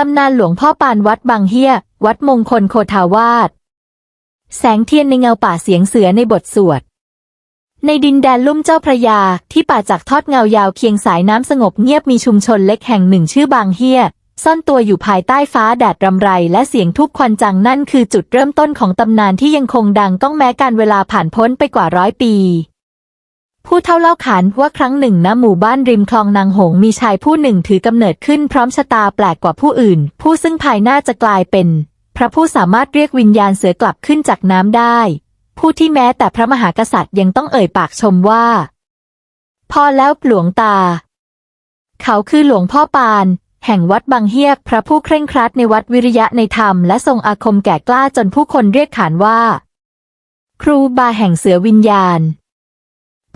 ตำนานหลวงพ่อปานวัดบางเฮียวัดมงคลโคทาวาสแสงเทียนในเงาป่าเสียงเสือในบทสวด ในดินแดนลุ่มเจ้าพระยาที่ป่าจากทอดเงายาวเคียงสายน้ำสงบเงียบมีชุมชนเล็กแห่งหนึ่งชื่อบางเฮียซ่อนตัวอยู่ภายใต้ฟ้าแดดรำไร และเสียงทุกควันจังนั่นคือจุดเริ่มต้นของตำนานที่ยังคงดังก้องแม้การเวลาผ่านพ้นไปกว่าร้อยปี ผู้เท่าเล่าขานว่าครั้งหนึ่งณหมู่บ้านริมคลองนางหงมีชายผู้หนึ่งถือกำเนิดขึ้นพร้อมชะตาแปลกกว่าผู้อื่น ผู้ซึ่งภายหน้าจะกลายเป็น พระผู้สามารถเรียกวิญญาณเสือกลับขึ้นจากน้ำได้ ผู้ที่แม้แต่พระมหากษัตริย์ยังต้องเอ่ยปากชมว่า พอแล้วหลวงตา เขาคือหลวงพ่อปาน แห่งวัดบางเฮียกพระผู้เคร่งครัดในวัดวิริยะในธรรมและทรงอาคมแก่กล้าจนผู้คนเรียกขานว่า ครูบาแห่งเสือวิญญาณ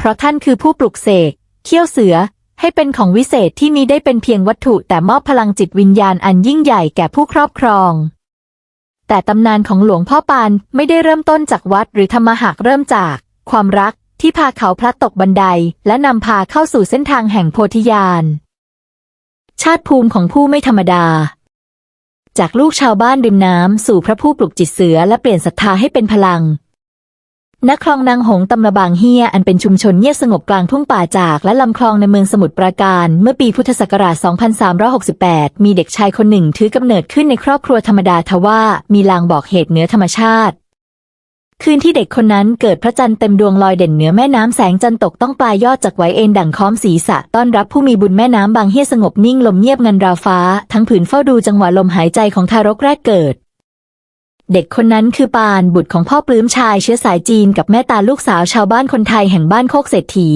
เพราะท่านคือผู้ปลุกเสกเขี้ยวเสือ ให้เป็นของวิเศษที่มีได้เป็นเพียงวัตถุแต่มอบพลังจิตวิญญาณอันยิ่งใหญ่แก่ผู้ครอบครอง แต่ตำนานของหลวงพ่อปานไม่ได้เริ่มต้นจากวัดหรือธรรมหากเริ่มจาก ความรักที่พาเขาพลัดตกบันได และนำพาเข้าสู่เส้นทางแห่งโพธิญาณชาติภูมิของผู้ไม่ธรรมดา จากลูกชาวบ้านริมน้ำสู่พระผู้ปลุกจิตเสือและเปลี่ยนศรัทธาให้เป็นพลัง ณคลองนางหงส์ตำระบางเฮียอันเป็นชุมชนเงียบสงบกลางทุ่งป่าจากและลำคลองในเมืองสมุทรปราการเมื่อปีพุทธศักราช 2368 มีเด็กชายคนหนึ่งถือกำเนิดขึ้นในครอบครัวธรรมดาทว่ามีลางบอกเหตุเหนือธรรมชาติ คืนที่เด็กคนนั้นเกิดพระจันทร์เต็มดวงลอยเด่นเหนือแม่น้ำแสงจันทร์ตกต้องปลายยอดจากไว้เอ็นดั่งค้อมศีรษะต้อนรับผู้มีบุญแม่น้ำบางเฮียสงบนิ่งลมเงียบเงินราวฟ้า ทั้งผืนเฝ้าดูจังหวะลมหายใจของทารกแรกเกิด เด็กคนนั้นคือปานบุตรของพ่อปลื้มชายเชื้อสายจีนกับแม่ตาลูกสาวชาวบ้านคนไทยแห่งบ้านโคกเศรษฐี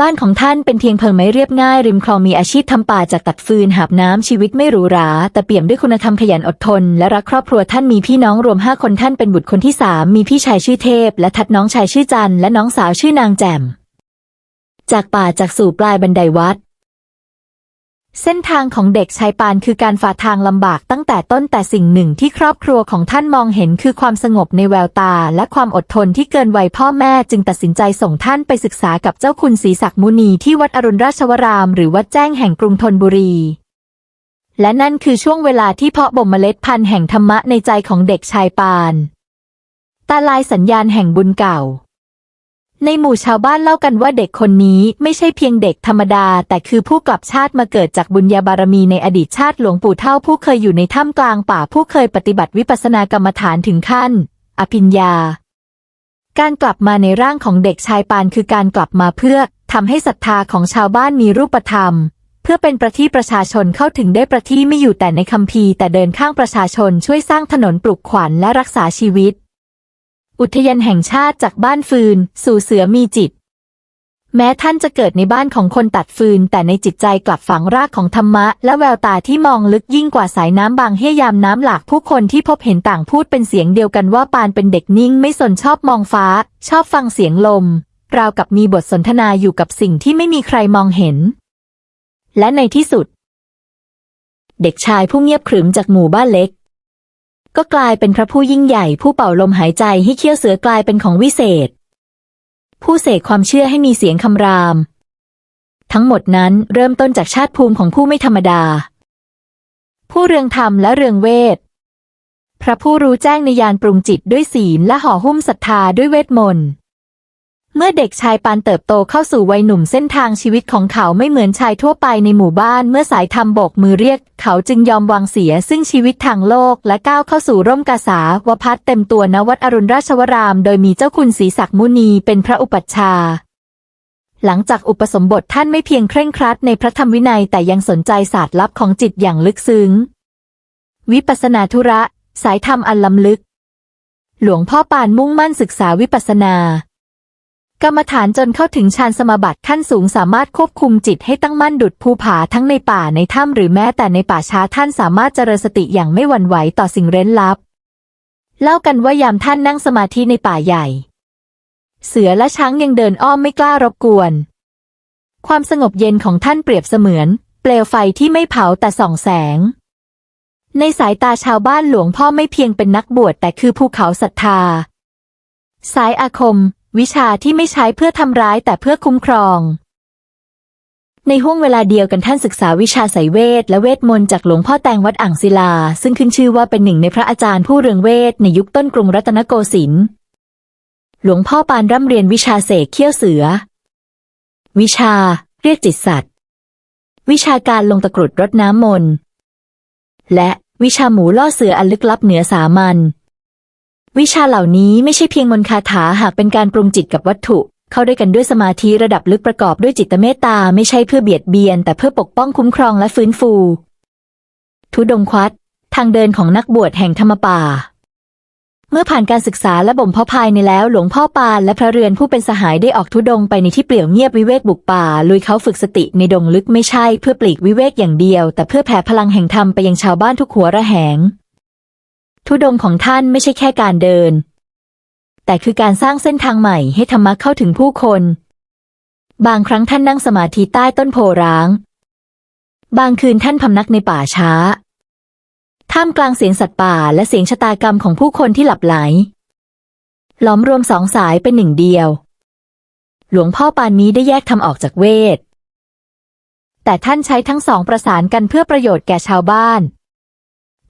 บ้านของท่านเป็นเพียงเพิงไม้เรียบง่าย ริมคลองมีอาชีพทำป่าจากตัดฟืนหาบน้ำชีวิตไม่หรูหรา แต่เปี่ยมด้วยคุณธรรมขยันอดทน และรักครอบครัวท่านมีพี่น้องรวมห้าคนท่านเป็นบุตรคนที่สามมีพี่ชายชื่อเทพ และทัดน้องชายชื่อจันและน้องสาวชื่อนางแจ่มจากป่าจากสู่ปลายบันไดวัด เส้นทางของเด็กชายปานคือการฝ่าทางลำบากตั้งแต่ต้นแต่สิ่งหนึ่งที่ครอบครัวของท่านมองเห็นคือความสงบในแววตา และความอดทนที่เกินวัยพ่อแม่จึงตัดสินใจส่งท่านไปศึกษากับเจ้าคุณศรีศักดิ์มุนีที่วัดอรุณราชวราม หรือวัดแจ้งแห่งกรุงธนบุรี และนั่นคือช่วงเวลาที่เพาะบ่มเมล็ดพันธุ์แห่งธรรมะในใจของเด็กชายปาน ตาลายสัญญาณแห่งบุญเก่า ในหมู่ชาวบ้านเล่ากันว่าเด็กคนนี้ไม่ใช่เพียงเด็กธรรมดา แต่คือผู้กลับชาติมาเกิดจากบุญญาบารมีในอดีตชาติหลวงปู่เท่าผู้เคยอยู่ในถ้ำกลางป่าผู้เคยปฏิบัติวิปัสสนากรรมฐานถึงขั้น อภิญญา การกลับมาในร่างของเด็กชายปานคือการกลับมาเพื่อทำให้ศรัทธาของชาวบ้านมีรูปธรรม เพื่อเป็นประที่ประชาชนเข้าถึงได้ประที่ไม่อยู่แต่ในคัมภีร์แต่เดินข้างประชาชนช่วยสร้างถนนปลุกขวัญและรักษาชีวิต อุทยานแห่งชาติจากบ้านฟืน สู่เสือมีจิต แม้ท่านจะเกิดในบ้านของคนตัดฟืน แต่ในจิตใจกลับฝังรากของธรรมะ และแววตาที่มองลึกยิ่งกว่าสายน้ำบางเฮียยามน้ำหลากผู้คนที่พบเห็นต่างพูดเป็นเสียงเดียวกันว่าปานเป็นเด็กนิ่งไม่สนชอบมองฟ้า ชอบฟังเสียงลม ราวกับมีบทสนทนาอยู่กับสิ่งที่ไม่มีใครมองเห็น และในที่สุด เด็กชายผู้เงียบขรึมจากหมู่บ้านเล็ก ก็กลายเป็นพระผู้ยิ่งใหญ่ผู้เป่าลมหายใจให้เขี้ยวเสือกลายเป็นของวิเศษ ผู้เสกความเชื่อให้มีเสียงคำราม ทั้งหมดนั้นเริ่มต้นจากชาติภูมิของผู้ไม่ธรรมดา ผู้เรืองธรรมและเรืองเวท พระผู้รู้แจ้งในยานปรุงจิตด้วยศีลและห่อหุ้มศรัทธาด้วยเวทมนต์ เมื่อเด็กชายปานเติบโตเข้าสู่วัยหนุ่มเส้นทางชีวิตของเขาไม่เหมือนชายทั่วไปในหมู่บ้าน เมื่อสายธรรมบกมือเรียก เขาจึงยอมวางเสียซึ่งชีวิตทางโลกและก้าวเข้าสู่ร่มกาสาวพัฒเต็มตัวณวัดอรุณราชวราม โดยมีเจ้าคุณศรีศักดิ์มุนีเป็นพระอุปัชฌาย์หลังจากอุปสมบทท่านไม่เพียงเคร่งครัดในพระธรรมวินัยแต่ยังสนใจศาสตร์ลับของจิตอย่างลึกซึ้ง วิปัสสนาธุระ สายธรรมอันล้ำลึก หลวงพ่อปานมุ่งมั่นศึกษาวิปัสสนา กรรมฐานจนเข้าถึงฌานสมาบัติขั้นสูงสามารถควบคุมจิตให้ตั้งมั่นดุดภูผาทั้งในป่าในถ้ำหรือแม้แต่ในป่าช้าท่านสามารถเจริญสติอย่างไม่หวั่นไหวต่อสิ่งเร้นลับ เล่ากันว่ายามท่านนั่งสมาธิในป่าใหญ่ เสือและช้างยังเดินอ้อมไม่กล้ารบกวน ความสงบเย็นของท่านเปรียบเสมือน เปลวไฟที่ไม่เผาแต่ส่องแสง ในสายตาชาวบ้านหลวงพ่อไม่เพียงเป็นนักบวชแต่คือภูเขาศรัทธา สายอาคม วิชาที่ไม่ใช้เพื่อทำร้ายแต่เพื่อคุ้มครอง ในห้วงเวลาเดียวกันท่านศึกษาวิชาไสยเวทและเวทมนต์จากหลวงพ่อแตงวัดอ่างศิลา ซึ่งขึ้นชื่อว่าเป็นหนึ่งในพระอาจารย์ผู้เรืองเวทในยุคต้นกรุงรัตนโกสินทร์หลวงพ่อปานร่ำเรียนวิชาเสกเขี้ยวเสือ วิชา เรียกจิตสัตว์ วิชาการลงตะกรุดรดน้ำมนต์และวิชาหมูล่อเสืออันลึกลับเหนือสามัญ วิชาเหล่านี้ไม่ใช่เพียงมนต์คาถาหากเป็นการปรุงจิตกับวัตถุ เข้าด้วยกันด้วยสมาธิระดับลึกประกอบด้วยจิตเมตตาไม่ใช่เพื่อเบียดเบียน แต่เพื่อปกป้องคุ้มครองและฟื้นฟู ทุดงควัตทางเดินของนักบวชแห่งธรรมป่า เมื่อผ่านการศึกษาและบ่มเพาะภายในแล้วหลวงพ่อปานและพระเรือนผู้เป็นสหายได้ออกทุดงไปในที่เปลี่ยวเงียบวิเวกบุกป่าลุยเขาฝึกสติในดงลึกไม่ใช่เพื่อปลีกวิเวกอย่างเดียว แต่เพื่อแผ่พลังแห่งธรรมไปยังชาวบ้านทุกหัวระแหง ทุดงของท่านไม่ใช่แค่การเดิน แต่คือการสร้างเส้นทางใหม่ให้ธรรมะเข้าถึงผู้คน บางครั้งท่านนั่งสมาธิใต้ต้นโพร้าง บางคืนท่านพำนักในป่าช้า ท่ามกลางเสียงสัตว์ป่าและเสียงชะตากรรมของผู้คนที่หลับไหล หลอมรวมสองสายเป็นหนึ่งเดียว หลวงพ่อปานนี้ได้แยกทำออกจากเวทแต่ท่านใช้ทั้งสองประสานกันเพื่อประโยชน์แก่ชาวบ้าน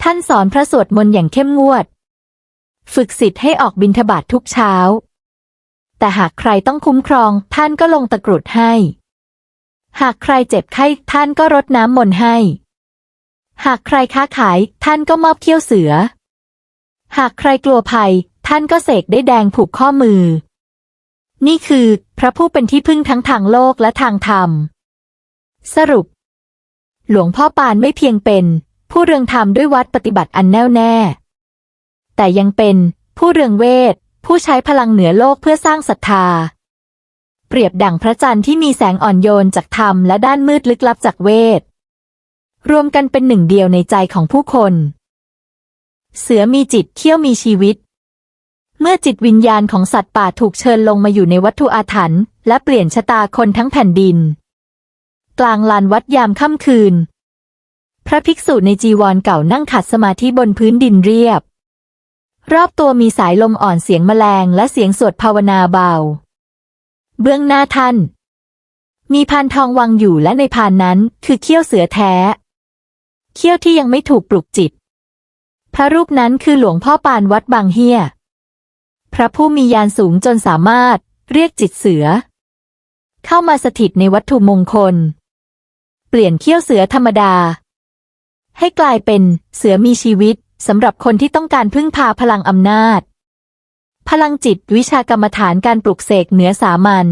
ท่านสอนพระสวดมนต์อย่างเข้มงวด ฝึกศิษย์ให้ออกบิณฑบาตททุกเช้า แต่หากใครต้องคุ้มครองท่านก็ลงตะกรุดให้ หากใครเจ็บไข้ท่านก็รดน้ำมนต์ให้ หากใครค้าขายท่านก็มอบเขี้ยวเสือ หากใครกลัวภัย ท่านก็เสกได้แดงผูกข้อมือ นี่คือพระผู้เป็นที่พึ่งทั้งทางโลกและทางธรรม สรุป หลวงพ่อปานไม่เพียงเป็น ผู้เรืองธรรมด้วยวัดปฏิบัติอันแน่วแน่ แต่ยังเป็นผู้เรืองเวท ผู้ใช้พลังเหนือโลกเพื่อสร้างศรัทธา เปรียบดั่งพระจันทร์ที่มีแสงอ่อนโยนจากธรรมและด้านมืดลึกลับจากเวท รวมกันเป็นหนึ่งเดียวในใจของผู้คน เสือมีจิตเขี้ยวมีชีวิต เมื่อจิตวิญญาณของสัตว์ป่าถูกเชิญลงมาอยู่ในวัตถุอาถรรพ์และเปลี่ยนชะตาคนทั้งแผ่นดิน กลางลานวัดยามค่ำคืน พระภิกษุในจีวรเก่านั่งขัดสมาธิบนพื้นดินเรียบ รอบตัวมีสายลมอ่อนเสียงแมลงและเสียงสวดภาวนาเบา เบื้องหน้าท่าน มีพานทองวางอยู่และในพานนั้นคือเขี้ยวเสือแท้ เขี้ยวที่ยังไม่ถูกปลุกจิต พระรูปนั้นคือหลวงพ่อปานวัดบางเฮียพระผู้มียานสูงจนสามารถเรียกจิตเสือ เข้ามาสถิตในวัตถุมงคล เปลี่ยนเขี้ยวเสือธรรมดา ให้กลายเป็นเสือมีชีวิตสำหรับคนที่ต้องการพึ่งพาพลังอำนาจ พลังจิตวิชากรรมฐานการปลุกเสกเหนือสามัญ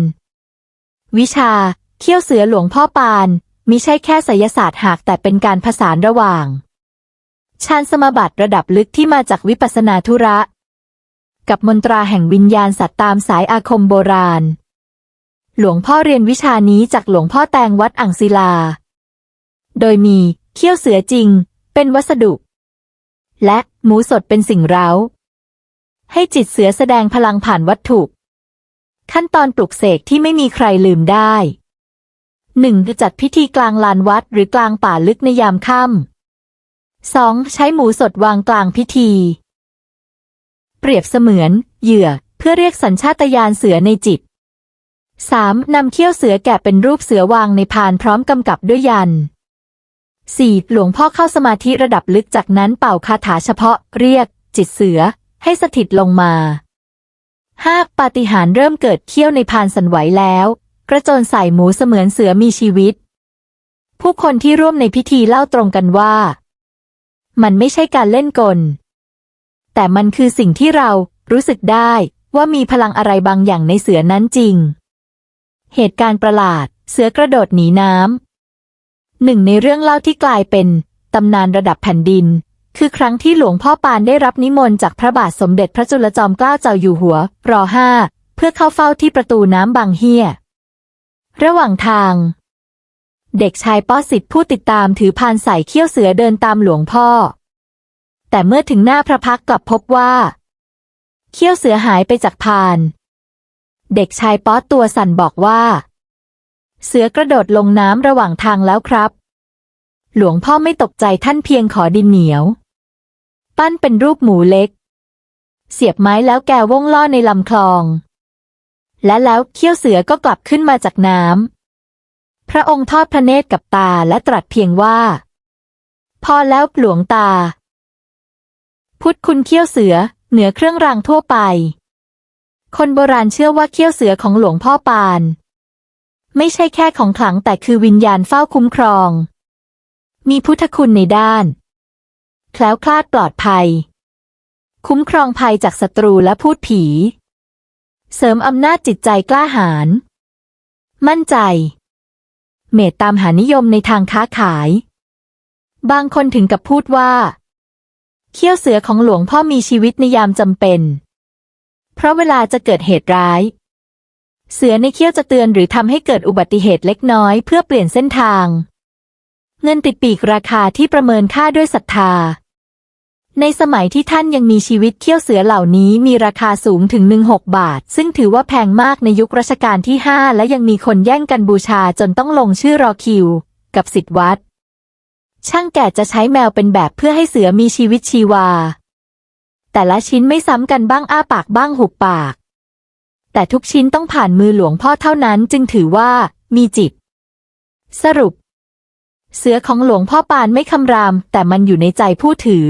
วิชา เขี้ยวเสือหลวงพ่อปานมิใช่แค่ไสยศาสตร์หากแต่เป็นการผสานระหว่างฌานสมาบัติระดับลึกที่มาจากวิปัสสนาธุระ กับมนตราแห่งวิญญาณสัตว์ตามสายอาคมโบราณ หลวงพ่อเรียนวิชานี้จากหลวงพ่อแตงวัดอ่างศิลา โดยมี เขี้ยวเสือจริง เป็นวัสดุ และหมูสดเป็นสิ่งเร้า ให้จิตเสือแสดงพลังผ่านวัตถุ ขั้นตอนปลุกเสกที่ไม่มีใครลืมได้หนึ่งจัดพิธีกลางลานวัดหรือกลางป่าลึกในยามค่ำสองใช้หมูสดวางกลางพิธี เปรียบเสมือนเหยื่อเพื่อเรียกสัญชาตญาณเสือในจิตสามนำเขี้ยวเสือแกะเป็นรูปเสือวางในพานพร้อมกำกับด้วยยัน สี่หลวงพ่อเข้าสมาธิระดับลึกจากนั้นเป่าคาถาเฉพาะ เรียก จิตเสือ ให้สถิตลงมาห้าปาฏิหาริย์เริ่มเกิดเขี้ยวในพานสันไหวแล้ว กระโจนใส่หมูเสมือนเสือมีชีวิต ผู้คนที่ร่วมในพิธีเล่าตรงกันว่า มันไม่ใช่การเล่นกล แต่มันคือสิ่งที่เรารู้สึกได้ว่ามีพลังอะไรบางอย่างในเสือนั้นจริง เหตุการณ์ประหลาด เสือกระโดดหนีน้ำ หนึ่งในเรื่องเล่าที่กลายเป็นตำนานระดับแผ่นดิน คือครั้งที่หลวงพ่อปานได้รับนิมนต์จากพระบาทสมเด็จพระจุลจอมเกล้าเจ้าอยู่หัว รอห้า เพื่อเข้าเฝ้าที่ประตูน้ำบางเฮีย ระหว่างทาง เด็กชายป้อสิทธิ์ผู้ติดตามถือพานใส่เขี้ยวเสือเดินตามหลวงพ่อ แต่เมื่อถึงหน้าพระพักกลับพบว่า เขี้ยวเสือหายไปจากพาน เด็กชายป๊อตัวสั่นบอกว่า เสือกระโดดลงน้ำระหว่างทางแล้วครับ หลวงพ่อไม่ตกใจท่านเพียงขอดินเหนียว ปั้นเป็นรูปหมูเล็ก เสียบไม้แล้วแกว่งล่อในลำคลอง และแล้วเขี้ยวเสือก็กลับขึ้นมาจากน้ำพระองค์ทอดพระเนตรกับตาและตรัสเพียงว่า พอแล้วหลวงตา พุทธคุณเขี้ยวเสือเหนือเครื่องรางทั่วไป คนโบราณเชื่อว่าเขี้ยวเสือของหลวงพ่อปาน ไม่ใช่แค่ของขลังแต่คือวิญญาณเฝ้าคุ้มครอง มีพุทธคุณในด้าน แคล้วคลาดปลอดภัย คุ้มครองภัยจากศัตรูและพูดผี เสริมอำนาจจิตใจกล้าหาญมั่นใจ เมตตามหานิยมในทางค้าขาย บางคนถึงกับพูดว่า เขี้ยวเสือของหลวงพ่อมีชีวิตในยามจำเป็น เพราะเวลาจะเกิดเหตุร้าย เสือในเขี้ยวจะเตือนหรือทำให้เกิดอุบัติเหตุเล็กน้อยเพื่อเปลี่ยนเส้นทาง เงินติดปีกราคาที่ประเมินค่าด้วยศรัทธา ในสมัยที่ท่านยังมีชีวิตเขี้ยวเสือเหล่านี้มีราคาสูงถึง 16 บาท ซึ่งถือว่าแพงมากในยุครัชกาลที่ 5 และยังมีคนแย่งกันบูชาจนต้องลงชื่อรอคิว กับสิทธิวัด ช่างแก่จะใช้แมวเป็นแบบเพื่อให้เสือมีชีวิตชีวา แต่ละชิ้นไม่ซ้ำกันบ้างอ้าปากบ้างหุบปาก แต่ทุกชิ้นต้องผ่านมือหลวงพ่อเท่านั้นจึงถือว่ามีจิต สรุป เสือของหลวงพ่อปานไม่คำราม แต่มันอยู่ในใจผู้ถือ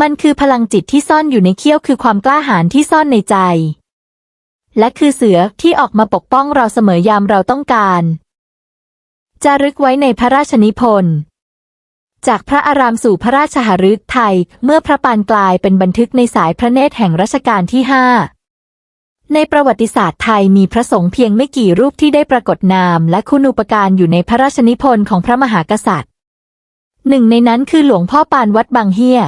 มันคือพลังจิตที่ซ่อนอยู่ในเขี้ยวคือความกล้าหาญที่ซ่อนในใจ และคือเสือที่ออกมาปกป้องเราเสมอยามเราต้องการจารึกไว้ในพระราชนิพนธ์จากพระอารามสู่พระราชหฤทัยไทยเมื่อพระปานกลายเป็นบันทึกในสายพระเนตรแห่งรัชกาลที่ห้า ในประวัติศาสตร์ไทยมีพระสงฆ์เพียงไม่กี่รูปที่ได้ปรากฏนาม และคุณูปการอยู่ในพระราชนิพนธ์ของพระมหากษัตริย์ หนึ่งในนั้นคือหลวงพ่อปานวัดบางเฮีย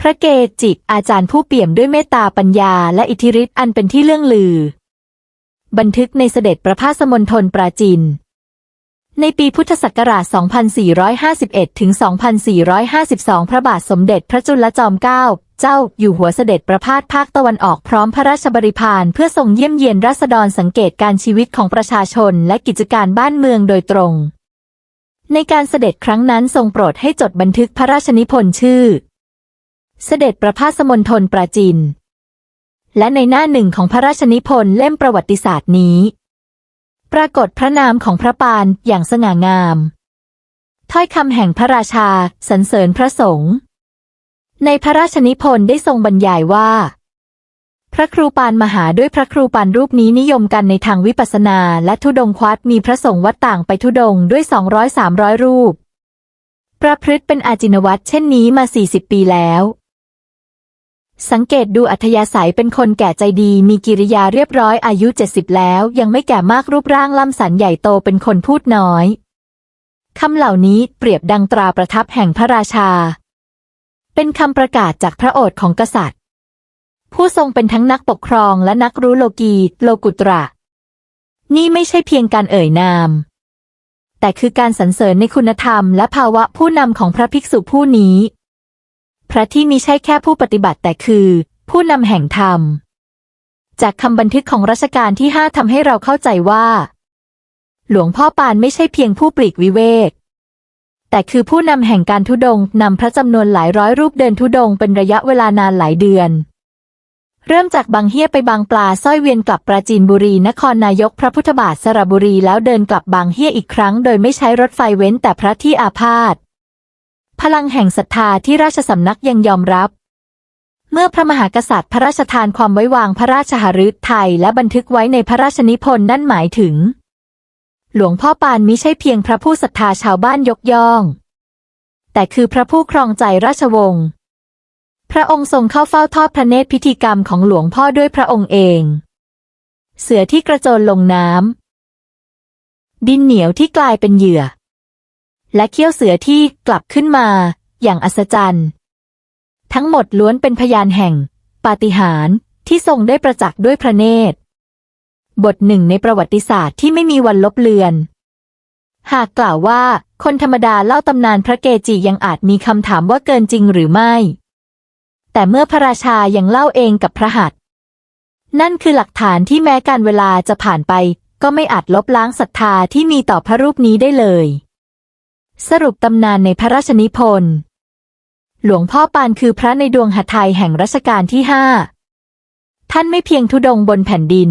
พระเกจิอาจารย์ผู้เปี่ยมด้วยเมตตาปัญญาและอิทธิฤทธิ์อันเป็นที่เลื่องลือ บันทึกในเสด็จประพาสมนทนปราจิน ในปีพุทธศักราช 2451 ถึง 2452 พระบาทสมเด็จพระจุลจอมเกล้า เจ้าอยู่หัวเสด็จประพาสภาคตะวันออกพร้อมพระราชบริพารเพื่อทรงเยี่ยมเยียนราษฎรสังเกตการชีวิตของประชาชนและกิจการบ้านเมืองโดยตรง ในการเสด็จครั้งนั้นทรงโปรดให้จดบันทึกพระราชนิพนธ์ชื่อ เสด็จประพาสมณฑลปราจิน และในหน้าหนึ่งของพระราชนิพนธ์เล่มประวัติศาสตร์นี้ ปรากฏพระนามของพระปานอย่างสง่างาม ถ้อยคำแห่งพระราชาสรรเสริญพระสงฆ์ในพระราชนิพนธ์ได้ทรงบรรยายว่า พระครูปานมหาด้วยพระครูปานรูปนี้นิยมกันในทางวิปัสสนาและทุดงควัตมีพระสงฆ์วัดต่างไปทุดงด้วย 200-300 รูป ประพฤติเป็นอาจินวัตรเช่นนี้มา 40 ปีแล้ว สังเกตดูอัธยาศัยเป็นคนแก่ใจดี มีกิริยาเรียบร้อยอายุ 70 แล้ว ยังไม่แก่มากรูปร่างล่ำสันใหญ่โตเป็นคนพูดน้อยคำเหล่านี้เปรียบดังตราประทับแห่งพระราชา เป็นคำประกาศจากพระโอษฐ์ของกษัตริย์ ผู้ทรงเป็นทั้งนักปกครองและนักรู้โลกีโลกุตระ นี่ไม่ใช่เพียงการเอ่ยนาม แต่คือการสรรเสริญในคุณธรรมและภาวะผู้นำของพระภิกษุผู้นี้ พระที่มิใช่แค่ผู้ปฏิบัติแต่คือ ผู้นำแห่งธรรม จากคำบันทึกของรัชกาลที่ห้าทำให้เราเข้าใจว่า หลวงพ่อปานไม่ใช่เพียงผู้ปลีกวิเวก แต่คือผู้นำแห่งการทุดงนำพระจำนวนหลายร้อยรูปเดินทุดงเป็นระยะเวลานานหลายเดือน เริ่มจากบางเฮียไปบางปลาสร้อยเวียนกลับปราจีนบุรีนครนายกพระพุทธบาทสระบุรีแล้วเดินกลับ บางเฮียอีกครั้ง โดยไม่ใช้รถไฟเว้นแต่พระที่อาพาธ พลังแห่งศรัทธาที่ราชสำนักยังยอมรับ เมื่อพระมหากษัตริย์พระราชทานความไว้วางพระราชหฤทัยและบันทึกไว้ในพระราชนิพนธ์นั่นหมายถึง หลวงพ่อปานมิใช่เพียงพระผู้ศรัทธาชาวบ้านยกย่อง แต่คือพระผู้ครองใจราชวงศ์พระองค์ทรงเข้าเฝ้าทอดพระเนตรพิธีกรรมของหลวงพ่อด้วยพระองค์เอง เสือที่กระโจนลงน้ำดินเหนียวที่กลายเป็นเหยื่อ และเขี้ยวเสือที่กลับขึ้นมาอย่างอัศจรรย์ ทั้งหมดล้วนเป็นพยานแห่ง ปาฏิหาริย์ที่ทรงได้ประจักษ์ด้วยพระเนตร บทหนึ่งในประวัติศาสตร์ที่ไม่มีวันลบเลือน หากกล่าวว่าคนธรรมดาเล่าตำนานพระเกจิยังอาจมีคำถามว่าเกินจริงหรือไม่ แต่เมื่อพระราชายังเล่าเองกับพระหัตถ์นั่นคือหลักฐานที่แม้การเวลาจะผ่านไป ก็ไม่อาจลบล้างศรัทธาที่มีต่อพระรูปนี้ได้เลย สรุปตำนานในพระราชนิพนธ์หลวงพ่อปานคือพระในดวงหทัยแห่งรัชกาลที่ห้าท่านไม่เพียงทุดงบนแผ่นดิน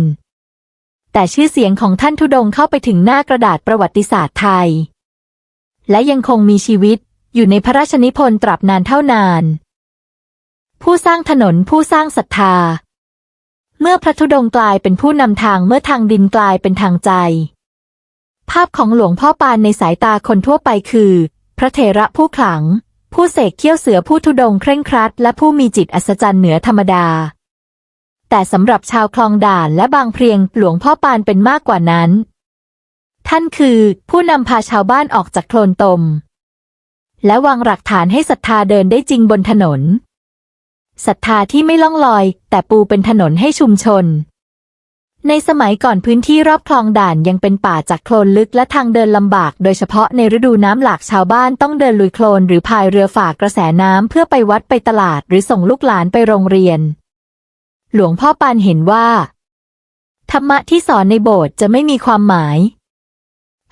แต่ชื่อเสียงของท่านธุดงเข้าไปถึงหน้ากระดาษประวัติศาสตร์ไทย และยังคงมีชีวิตอยู่ในพระราชนิพนธ์ตราบนานเท่านาน ผู้สร้างถนนผู้สร้างศรัทธา เมื่อพระธุดงกลายเป็นผู้นำทางเมื่อทางดินกลายเป็นทางใจ ภาพของหลวงพ่อปานในสายตาคนทั่วไปคือ พระเถระผู้ขลัง ผู้เสกเขี้ยวเสือผู้ธุดงเคร่งครัด และผู้มีจิตอัศจรรย์เหนือธรรมดา แต่สำหรับชาวคลองด่านและบางเพลียงหลวงพ่อปานเป็นมากกว่านั้น ท่านคือ ผู้นำพาชาวบ้านออกจากโคลนตม และวางหลักฐานให้ศรัทธาเดินได้จริงบนถนนศรัทธาที่ไม่ล่องลอย แต่ปูเป็นถนนให้ชุมชน ในสมัยก่อนพื้นที่รอบคลองด่านยังเป็นป่าจากโคลนลึกและทางเดินลำบาก โดยเฉพาะในฤดูน้ำหลากชาวบ้านต้องเดินลุยโคลนหรือพายเรือฝ่ากระแสน้ำเพื่อไปวัดไปตลาด หรือส่งลูกหลานไปโรงเรียน หลวงพ่อปานเห็นว่า ธรรมะที่สอนในโบสถ์จะไม่มีความหมาย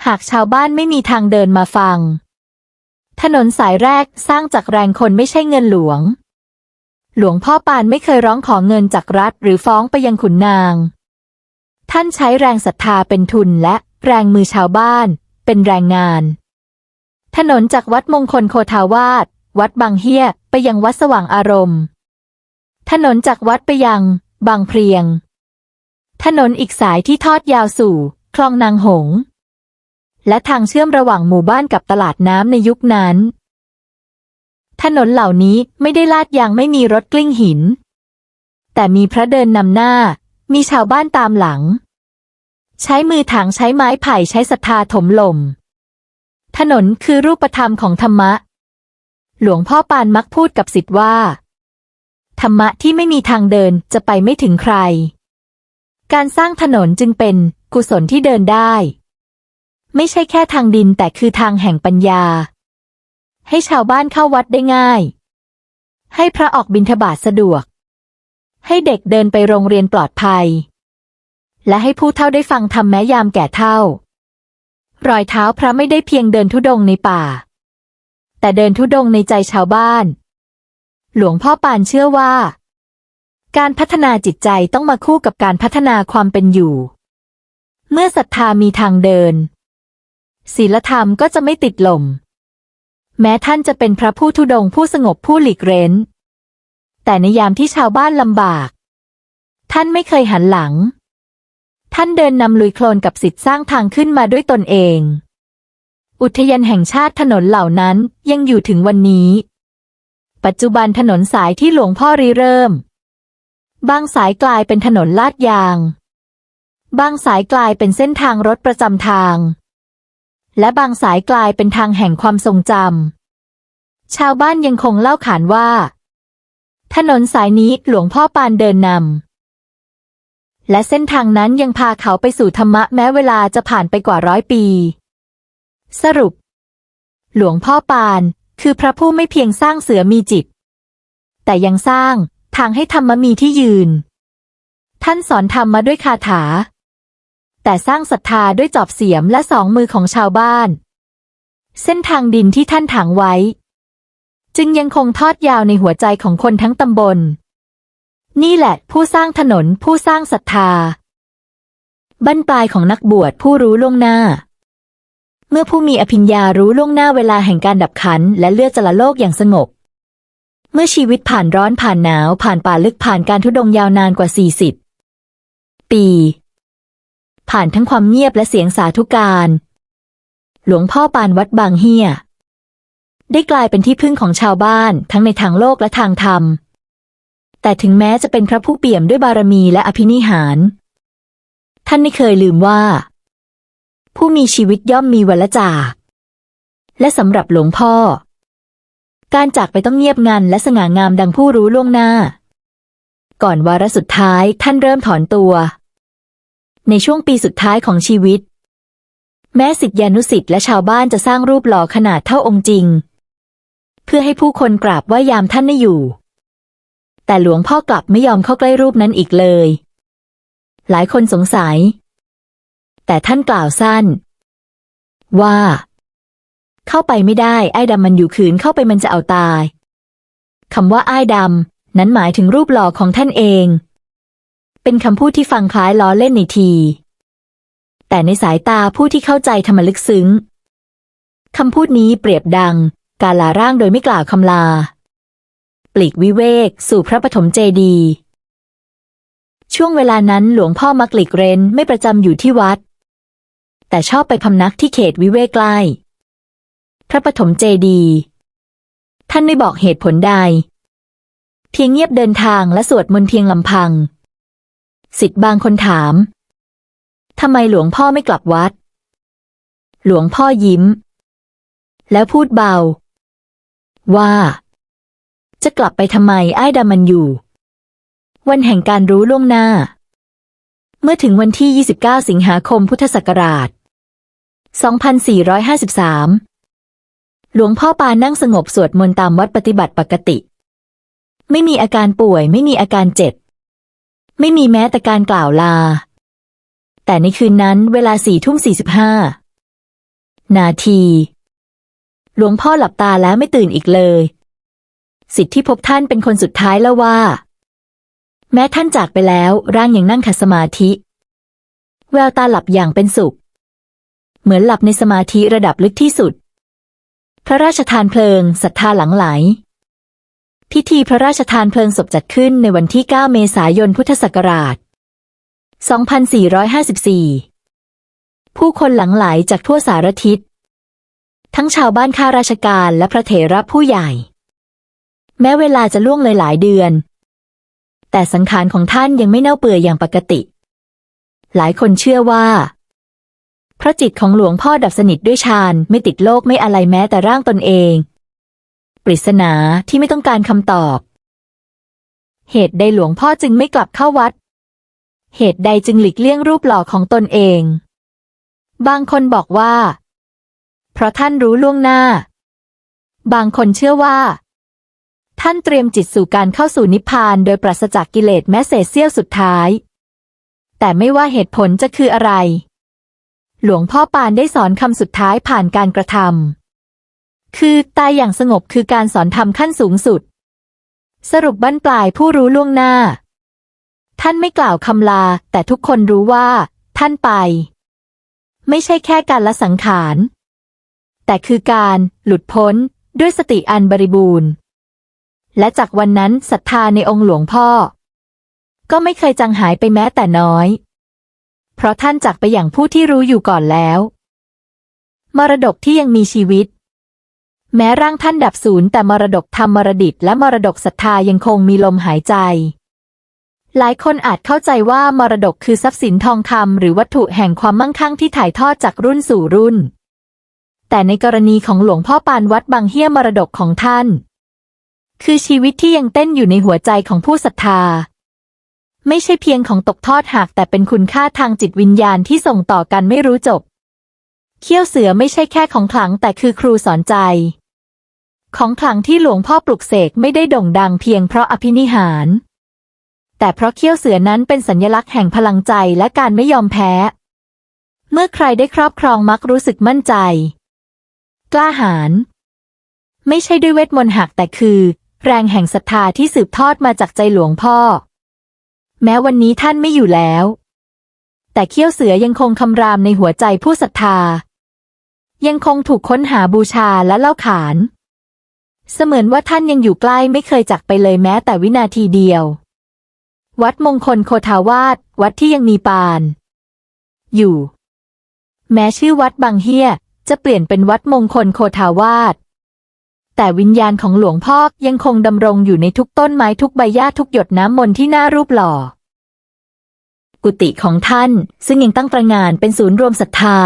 หากชาวบ้านไม่มีทางเดินมาฟัง ถนนสายแรกสร้างจากแรงคนไม่ใช่เงินหลวง หลวงพ่อปานไม่เคยร้องขอเงินจากรัฐ หรือฟ้องไปยังขุนนาง ท่านใช้แรงศรัทธาเป็นทุนและแรงมือชาวบ้าน เป็นแรงงาน ถนนจากวัดมงคลโคทาวาสวัดบางเฮียไปยังวัดสว่างอารมณ์ ถนนจากวัดไปยัง บางเพลียง ถนนอีกสายที่ทอดยาวสู่ คลองนางหง และทางเชื่อมระหว่างหมู่บ้านกับตลาดน้ำในยุคนั้น ถนนเหล่านี้ไม่ได้ลาดยางไม่มีรถกลิ้งหิน แต่มีพระเดินนำหน้า มีชาวบ้านตามหลัง ใช้มือถางใช้ไม้ไผ่ใช้ศรัทธาถมลม ถนนคือรูปธรรมของธรรมะ หลวงพ่อปานมักพูดกับสิทธิ์ว่า ธรรมะที่ไม่มีทางเดินจะไปไม่ถึงใคร การสร้างถนนจึงเป็นกุศลที่เดินได้ ไม่ใช่แค่ทางดินแต่คือทางแห่งปัญญา ให้ชาวบ้านเข้าวัดได้ง่าย ให้พระออกบิณฑบาตสะดวก ให้เด็กเดินไปโรงเรียนปลอดภัย และให้ผู้เฒ่าได้ฟังธรรมแม้ยามแก่เฒ่า รอยเท้าพระไม่ได้เพียงเดินทุดงในป่า แต่เดินทุดงในใจชาวบ้าน หลวงพ่อปานเชื่อว่า การพัฒนาจิตใจต้องมาคู่กับการพัฒนาความเป็นอยู่ เมื่อศรัทธามีทางเดินศีลธรรมก็จะไม่ติดลม แม้ท่านจะเป็นพระผู้ทุดงผู้สงบผู้หลีกเร้น แต่ในยามที่ชาวบ้านลำบาก ท่านไม่เคยหันหลัง ท่านเดินนำลุยโคลนกับสิทธิ์สร้างทางขึ้นมาด้วยตนเอง อุทยานแห่งชาติถนนเหล่านั้นยังอยู่ถึงวันนี้ ปัจจุบันถนนสายที่หลวงพ่อริเริ่ม บางสายกลายเป็นถนนลาดยาง บางสายกลายเป็นเส้นทางรถประจำทาง และบางสายกลายเป็นทางแห่งความทรงจำชาวบ้านยังคงเล่าขานว่า ถนนสายนี้หลวงพ่อปานเดินนำ และเส้นทางนั้นยังพาเขาไปสู่ธรรมะแม้เวลาจะผ่านไปกว่าร้อยปี สรุป หลวงพ่อปาน คือพระผู้ไม่เพียงสร้างเสือมีจิต แต่ยังสร้างทางให้ธรรมะมีที่ยืน ท่านสอนธรรมมาด้วยคาถา แต่สร้างศรัทธาด้วยจอบเสียมและสองมือของชาวบ้าน เส้นทางดินที่ท่านถางไว้ จึงยังคงทอดยาวในหัวใจของคนทั้งตำบล นี่แหละผู้สร้างถนนผู้สร้างศรัทธา บั้นปลายของนักบวชผู้รู้ล่วงหน้า เมื่อผู้มีอภิญญารู้ล่วงหน้าเวลาแห่งการดับขันและเลือดจละโลกอย่างสงบ เมื่อชีวิตผ่านร้อนผ่านหนาวผ่านป่าลึกผ่านการทุดงยาวนานกว่า 40 ปี ผ่านทั้งความเงียบและเสียงสาธุการ หลวงพ่อปานวัดบางเฮีย ได้กลายเป็นที่พึ่งของชาวบ้านทั้งในทางโลกและทางธรรม แต่ถึงแม้จะเป็นพระผู้เปี่ยมด้วยบารมีและอภินิหาร ท่านไม่เคยลืมว่า ผู้มีชีวิตย่อมมีวันละจาก และสำหรับหลวงพ่อ การจากไปต้องเงียบงันและสง่างามดังผู้รู้ล่วงหน้า ก่อนวาระสุดท้ายท่านเริ่มถอนตัว ในช่วงปีสุดท้ายของชีวิตแม้สิทธิานุสิทธิ์และชาวบ้านจะสร้างรูปหล่อขนาดเท่าองค์จริง เพื่อให้ผู้คนกราบไหว้ยามท่านไม่อยู่ แต่หลวงพ่อกลับไม่ยอมเข้าใกล้รูปนั้นอีกเลย หลายคนสงสัย แต่ท่านกล่าวสั้น ว่า เข้าไปไม่ได้ไอ้ดำมันอยู่ขืนเข้าไปมันจะเอาตายคำว่าไอ้ดำนั้นหมายถึงรูปหล่อของท่านเอง เป็นคำพูดที่ฟังคล้ายล้อเล่นในที แต่ในสายตาผู้ที่เข้าใจธรรมลึกซึ้งคำพูดนี้เปรียบดัง การลาร่างโดยไม่กล่าวคำลา ปลีกวิเวกสู่พระปฐมเจดี ช่วงเวลานั้นหลวงพ่อมักหลีกเร้นไม่ประจำอยู่ที่วัด แต่ชอบไปพำนักที่เขตวิเวกใกล้ พระปฐมเจดี ท่านไม่บอกเหตุผลใด เพียงเงียบเดินทางและสวดมนต์เพียงลำพัง สิทธิ์บางคนถามทำไมหลวงพ่อไม่กลับวัด หลวงพ่อยิ้ม แล้วพูดเบา ว่า จะกลับไปทำไมไอ้ดำมันอยู่ วันแห่งการรู้ล่วงหน้า เมื่อถึงวันที่ 29 สิงหาคมพุทธศักราช 2453 หลวงพ่อปานั่งสงบสวดมนต์ตามวัดปฏิบัติปกติ ไม่มีอาการป่วยไม่มีอาการเจ็บ ไม่มีแม้แต่การกล่าวลา แต่ในคืนนั้นเวลาสี่ทุ่มสี่สิบห้านาที หลวงพ่อหลับตาแล้วไม่ตื่นอีกเลย สิทธิที่พบท่านเป็นคนสุดท้ายแล้วว่า แม้ท่านจากไปแล้วร่างยังนั่งขัดสมาธิ แววตาหลับอย่างเป็นสุข เหมือนหลับในสมาธิระดับลึกที่สุด พระราชทานเพลิงศรัทธาหลังไหล พิธีพระราชทานเพลิงศพจัดขึ้นในวันที่ 9 เมษายนพุทธศักราช 2454 ผู้คนหลังไหลจากทั่วสารทิศ ทั้งชาวบ้านข้าราชการและพระเถระผู้ใหญ่ แม้เวลาจะล่วงเลยหลายเดือน แต่สังขารของท่านยังไม่เน่าเปื่อยอย่างปกติ หลายคนเชื่อว่า พระจิตของหลวงพ่อดับสนิทด้วยฌานไม่ติดโลกไม่อะไรแม้แต่ร่างตนเอง ปริศนาที่ไม่ต้องการคำตอบ เหตุใดหลวงพ่อจึงไม่กลับเข้าวัด เหตุใดจึงหลีกเลี่ยงรูปหล่อของตนเอง บางคนบอกว่า เพราะท่านรู้ล่วงหน้า บางคนเชื่อว่า ท่านเตรียมจิตสู่การเข้าสู่นิพพานโดยปราศจากกิเลสแม้เศษเสี้ยวสุดท้าย แต่ไม่ว่าเหตุผลจะคืออะไร หลวงพ่อปานได้สอนคำสุดท้ายผ่านการกระทำคือตายอย่างสงบคือการสอนธรรมขั้นสูงสุด สรุปบั้นปลายผู้รู้ล่วงหน้า ท่านไม่กล่าวคำลา แต่ทุกคนรู้ว่า ท่านไป ไม่ใช่แค่การละสังขาร แต่คือการหลุดพ้นด้วยสติอันบริบูรณ์ และจากวันนั้นศรัทธาในองค์หลวงพ่อ ก็ไม่เคยจางหายไปแม้แต่น้อย เพราะท่านจากไปอย่างผู้ที่รู้อยู่ก่อนแล้ว มรดกที่ยังมีชีวิต แม้ร่างท่านดับสูญแต่มรดกธรรมมรดิตและมรดกศรัทธายังคงมีลมหายใจหลายคนอาจเข้าใจว่ามรดกคือทรัพย์สินทองคำหรือวัตถุแห่งความมั่งคั่งที่ถ่ายทอดจากรุ่นสู่รุ่น แต่ในกรณีของหลวงพ่อปานวัดบางเฮียมรดกของท่าน คือชีวิตที่ยังเต้นอยู่ในหัวใจของผู้ศรัทธา ไม่ใช่เพียงของตกทอดหากแต่เป็นคุณค่าทางจิตวิญญาณที่ส่งต่อกันไม่รู้จบ เขี้ยวเสือไม่ใช่แค่ของขลังแต่คือครูสอนใจ ของขลังที่หลวงพ่อปลุกเสกไม่ได้โด่งดังเพียงเพราะอภินิหารแต่เพราะเขี้ยวเสือนั้นเป็นสัญลักษณ์แห่งพลังใจและการไม่ยอมแพ้ เมื่อใครได้ครอบครองมักรู้สึกมั่นใจ กล้าหาญไม่ใช่ด้วยเวทมนต์หักแต่คือ แรงแห่งศรัทธาที่สืบทอดมาจากใจหลวงพ่อ แม้วันนี้ท่านไม่อยู่แล้ว แต่เขี้ยวเสือยังคงคำรามในหัวใจผู้ศรัทธา ยังคงถูกค้นหาบูชาและเล่าขาน เสมือนว่าท่านยังอยู่ใกล้ไม่เคยจากไปเลยแม้แต่วินาทีเดียว วัดมงคลโคทาวาสวัดที่ยังมีปาน อยู่ แม้ชื่อวัดบางเฮีย จะเปลี่ยนเป็นวัดมงคลโคทาวาสแต่วิญญาณของหลวงพ่อยังคงดำรงอยู่ในทุกต้นไม้ทุกใบหญ้าทุกหยดน้ำมนต์ที่หน้ารูปหล่อ กุฏิของท่านซึ่งยังตั้งตระงานเป็นศูนย์รวมศรัทธา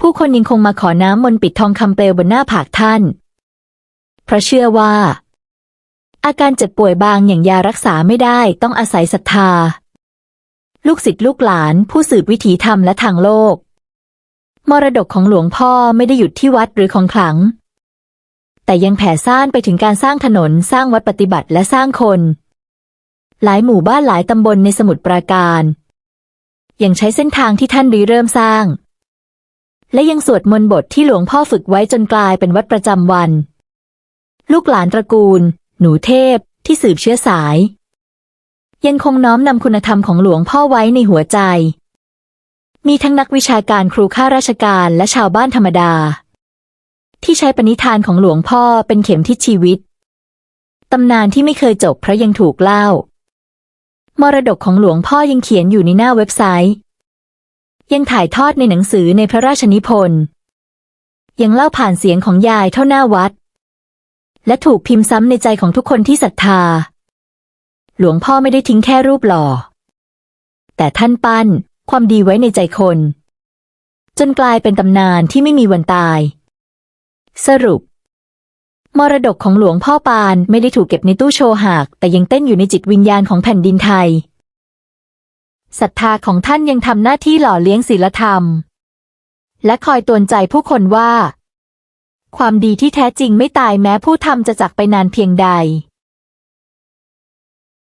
ผู้คนยังคงมาขอน้ำมนต์ปิดทองคำเปลวบนหน้าผากท่าน เพราะเชื่อว่า อาการเจ็บป่วยบางอย่างยารักษาไม่ได้ต้องอาศัยศรัทธา ลูกศิษย์ลูกหลานผู้สืบวิถีธรรมและทางโลก มรดกของหลวงพ่อไม่ได้หยุดที่วัดหรือของขลัง แต่ยังแผ่ซ่านไปถึงการสร้างถนนสร้างวัดปฏิบัติและสร้างคน หลายหมู่บ้านหลายตำบลในสมุทรปราการ ยังใช้เส้นทางที่ท่านริเริ่มสร้าง และยังสวดมนต์บทที่หลวงพ่อฝึกไว้จนกลายเป็นวัดประจำวัน ลูกหลานตระกูล หนูเทพที่สืบเชื้อสาย ยังคงน้อมนำคุณธรรมของหลวงพ่อไว้ในหัวใจ มีทั้งนักวิชาการครูข้าราชการและชาวบ้านธรรมดา ที่ใช้ปณิธานของหลวงพ่อเป็นเข็มทิศชีวิต ตำนานที่ไม่เคยจบเพราะยังถูกเล่า มรดกของหลวงพ่อยังเขียนอยู่ในหน้าเว็บไซต์ ยังถ่ายทอดในหนังสือในพระราชนิพนธ์ ยังเล่าผ่านเสียงของยายเท่าหน้าวัด และถูกพิมพ์ซ้ำในใจของทุกคนที่ศรัทธา หลวงพ่อไม่ได้ทิ้งแค่รูปหล่อ แต่ท่านปั้น ความดีไว้ในใจคน จนกลายเป็นตำนานที่ไม่มีวันตาย สรุป มรดกของหลวงพ่อปานไม่ได้ถูกเก็บในตู้โชว์หาก แต่ยังเต้นอยู่ในจิตวิญญาณของแผ่นดินไทยศรัทธาของท่านยังทำหน้าที่หล่อเลี้ยงศีลธรรม และคอยตวนใจผู้คนว่า ความดีที่แท้จริงไม่ตายแม้ผู้ทำจะจากไปนานเพียงใด